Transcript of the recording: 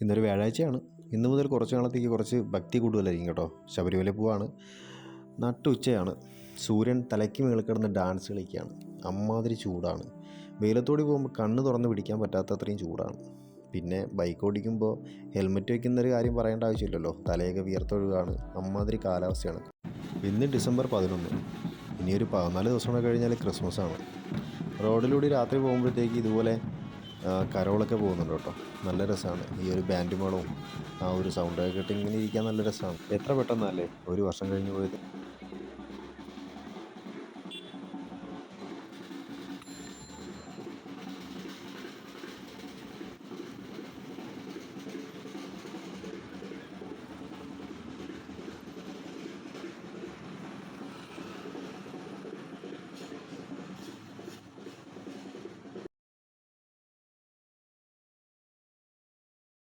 ഇന്നൊരു വ്യാഴാഴ്ചയാണ്. ഇന്ന് മുതൽ കുറച്ച് നാളത്തേക്ക് കുറച്ച് ഭക്തി കൂടുതലായിരിക്കും കേട്ടോ. ശബരിമല പോവാണ്. നട്ടുച്ചയാണ് സൂര്യൻ തലയ്ക്ക് മേളിൽ കിടന്ന് ഡാൻസ് കളിക്കുകയാണ് അമ്മാതിരി ചൂടാണ്. വെയിലത്തോടി പോകുമ്പോൾ കണ്ണ് തുറന്ന് പിടിക്കാൻ പറ്റാത്ത അത്രയും ചൂടാണ്. പിന്നെ ബൈക്ക് ഓടിക്കുമ്പോൾ ഹെൽമെറ്റ് വയ്ക്കുന്ന ഒരു കാര്യം പറയേണ്ട ആവശ്യമില്ലല്ലോ. തലയൊക്കെ വിയർത്തൊഴുകാണ്. അമ്മാതിരി കാലാവസ്ഥയാണ്. ഇന്ന് ഡിസംബർ പതിനൊന്ന്. ഇനിയൊരു പതിനാല് ദിവസം കൂടെ കഴിഞ്ഞാൽ ക്രിസ്മസ് ആണ് റോഡിലൂടെ രാത്രി പോകുമ്പോഴത്തേക്ക് ഇതുപോലെ കരോളൊക്കെ പോകുന്നുണ്ട് കേട്ടോ. നല്ല രസമാണ്. ഈ ഒരു ബാൻഡ് മേളവും ആ ഒരു സൗണ്ടൊക്കെ കേട്ട് ഇങ്ങനെ ഇരിക്കാൻ നല്ല രസമാണ്. എത്ര പെട്ടെന്നല്ലേ? ഒരു വർഷം കഴിഞ്ഞ് പോയത്.